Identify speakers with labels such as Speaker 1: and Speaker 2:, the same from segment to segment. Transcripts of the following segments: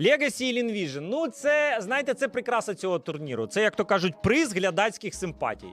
Speaker 1: Legacy і Linvision. Ну, це, знаєте, це прикраса цього турніру. Це, як то кажуть, приз глядацьких симпатій.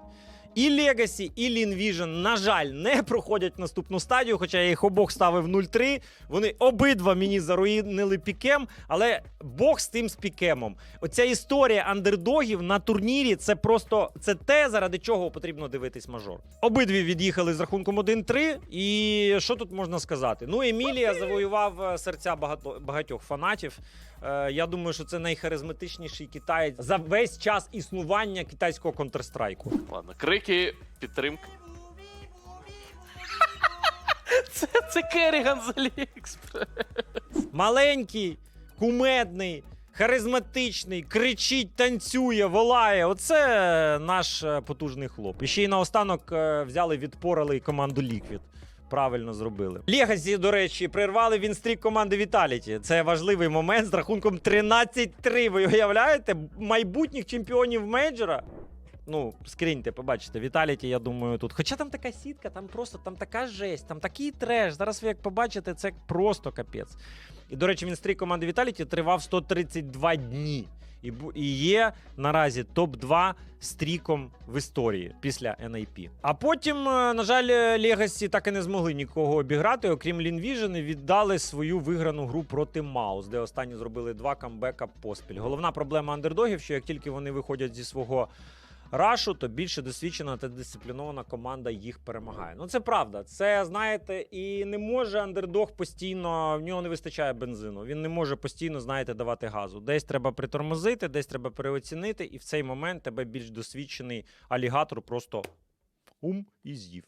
Speaker 1: І Legacy, і Linvision, на жаль, не проходять наступну стадію, хоча я їх обох ставив 0-3. Вони обидва мені заруїнили пікем, але Бог з тим з пікемом. Оця історія андердогів на турнірі це просто це те, заради чого потрібно дивитись мажор. Обидві від'їхали з рахунком 1-3. І що тут можна сказати? Ну, Емілія завоював е, серця багато, багатьох фанатів. Е, я думаю, що це найхаризматичніший китаєць за весь час існування китайського Counter-Strike.
Speaker 2: Ладно, крики, підтримка. Це, це Керріган з Аліекспрес.
Speaker 1: Маленький, кумедний, харизматичний, кричить, танцює, волає. Оце наш е, потужний хлоп. І ще й наостанок е, взяли, відпорали команду Liquid. Правильно зробили. Легасі, до речі, прервали вінстрік команди Vitality. Це важливий момент з рахунком 13-3. Ви уявляєте? Майбутніх чемпіонів мейджора. Ну, скриньте, побачите, Віталіті, я думаю, тут. Хоча там така сітка, там просто там така жесть, там такий треш. Зараз ви як побачите, це просто капець. І, до речі, він стрій команди Віталіті тривав 132 дні. І, і є наразі топ-2 стріком в історії після NIP. А потім, е, на жаль, Легасі так і не змогли нікого обіграти, окрім Лінвіжен, і віддали свою виграну гру проти Маус, де останні зробили два камбека поспіль. Головна проблема андердогів, що як тільки вони виходять зі свого рашу, то більше досвідчена та дисциплінована команда їх перемагає. Ну це правда. Це знаєте, і не може андердог постійно. В нього не вистачає бензину. Він не може постійно, знаєте, давати газу. Десь треба притормозити, десь треба переоцінити, і в цей момент тебе більш досвідчений алігатор просто ум і з'їв.